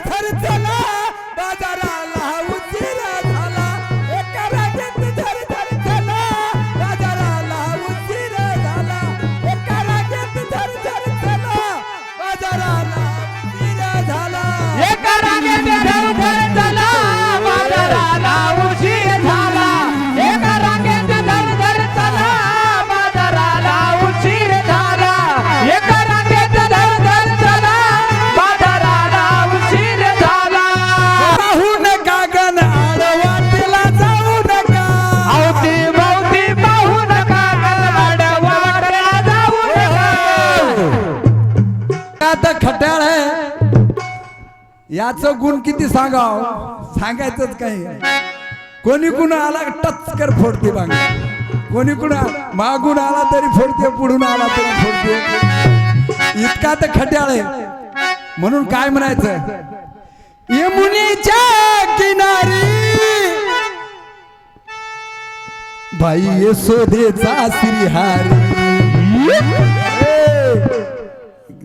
থারে থারে याच गुण किती सांगाव? सांगायचंच काही कोणी कुणा आला टचकर फोडते बांग. कोणी कुणा मागून आला तरी फोडते पुढून आला तरी फोडते. इतका तर खट्याळ आहे. म्हणून काय म्हणायचं यमुनीच्या किनारी भाई यशोदेचा श्रीहारी.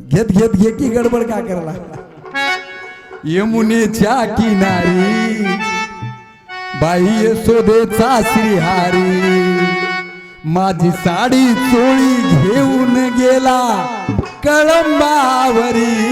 घेत घेत घे की गडबड का करायला? यमुनेच्या किनारी बाई यशोदेचा श्रीहारी. माझी साडी चोळी घेऊन गेला कळंबावरी.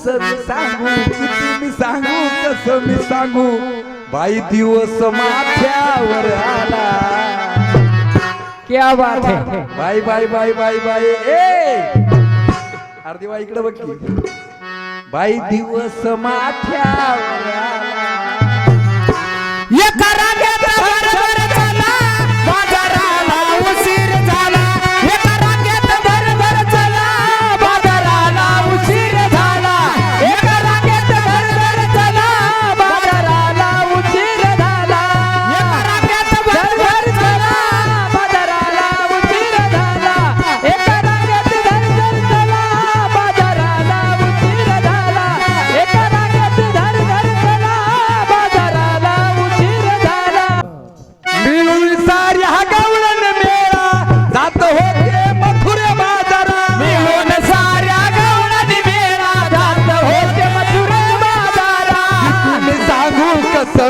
कस मी सांगू किती मी सांगू कस मी सांगू बाई दिवस माथ्यावर आला. क्या बात है. बाय बाय बाय बाई बाई. ए! अर्धी बाई इकडे बघ बाई दिवस माथ्यावर आला.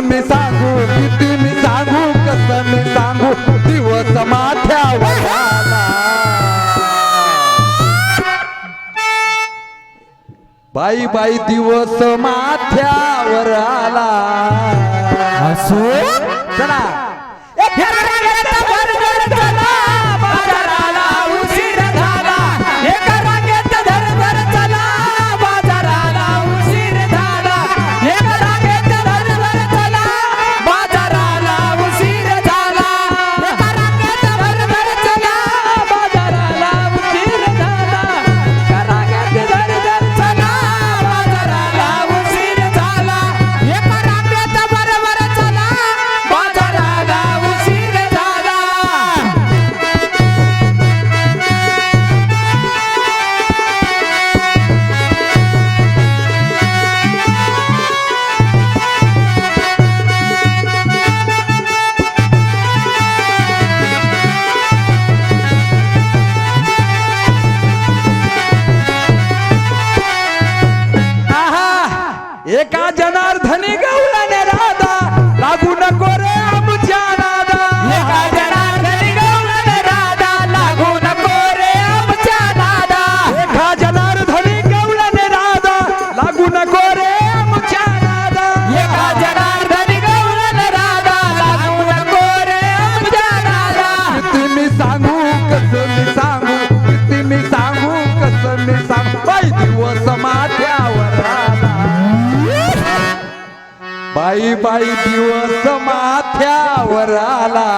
मी सांगू किती मी सांगू मी सांगू? दिवस बाई बाई दिवस माथ्यावर आला. असो? चला. बाई बाई दिवस माथ्यावर आला.